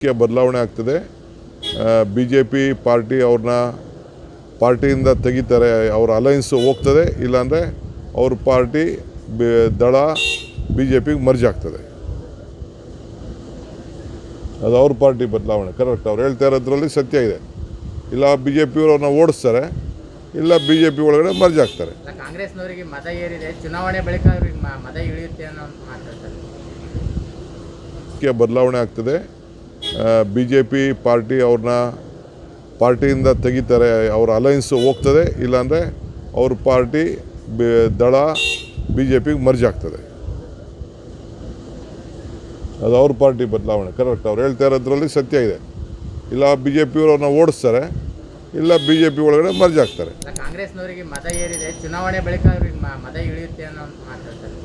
ಮುಖ್ಯ ಬದಲಾವಣೆ ಆಗ್ತದೆ. ಬಿ ಜೆ ಪಿ ಪಾರ್ಟಿ ಅವ್ರನ್ನ ಪಾರ್ಟಿಯಿಂದ ತೆಗಿತಾರೆ ಅವ್ರ ಅಲೈನ್ಸ್ ಹೋಗ್ತದೆ ಇಲ್ಲಾಂದರೆ ಅವ್ರ ಪಾರ್ಟಿ ಬೆ- ದಳ ಬಿ ಜೆ ಪಿಗೆ ಮರ್ಜ್ ಆಗ್ತದೆ. ಅದು ಅವ್ರ ಪಾರ್ಟಿ ಬದಲಾವಣೆ ಕರೆಕ್ಟ್ ಅವ್ರು ಹೇಳ್ತಾ ಇರೋದ್ರಲ್ಲಿ ಸತ್ಯ ಇದೆ. ಇಲ್ಲ ಬಿ ಜೆ ಪಿಯವರು ಅವ್ರನ್ನ ಓಡಿಸ್ತಾರೆ ಇಲ್ಲ ಬಿ ಜೆ ಪಿ ಒಳಗಡೆ ಮರ್ಜ್ ಆಗ್ತಾರೆ. ಕಾಂಗ್ರೆಸ್ನವರಿಗೆ ಮತ ಏರಿದೆ ಚುನಾವಣೆ ಬಳಿಕ ಅವ್ರಿಗೆ ಮತ ಇಳಿಯುತ್ತೆ ಅನ್ನೋ ಬದಲಾವಣೆ ಆಗ್ತದೆ. ಬಿ ಜೆ ಪಿ ಪಾರ್ಟಿ ಅವ್ರನ್ನ ಪಾರ್ಟಿಯಿಂದ ತೆಗಿತಾರೆ, ಅವ್ರ ಅಲೈನ್ಸ್ ಹೋಗ್ತದೆ, ಇಲ್ಲಾಂದರೆ ಅವ್ರ party B, Dal B J ಪಿಗೆ ಮರ್ಜ್ ಆಗ್ತದೆ. ಅದು ಅವ್ರ ಪಾರ್ಟಿ ಬದಲಾವಣೆ ಕರೆಕ್ಟ್ ಅವ್ರು ಹೇಳ್ತಾ ಇರೋದ್ರಲ್ಲಿ ಸತ್ಯ ಇದೆ. ಇಲ್ಲ ಬಿ ಜೆ ಪಿಯವರು ಅವ್ರನ್ನ ಓಡಿಸ್ತಾರೆ, ಇಲ್ಲ ಬಿ ಜೆ ಪಿ ಒಳಗಡೆ ಮರ್ಜ್ ಆಗ್ತಾರೆ. ಕಾಂಗ್ರೆಸ್ನವರಿಗೆ ಮತ ಏರಿದೆ, ಚುನಾವಣೆ ಬಳಿಕ ಅವ್ರಿಗೆ ಮತ ಇಳಿಯುತ್ತೆ ಅನ್ನೋ ಮಾತಾಡ್ತಾರೆ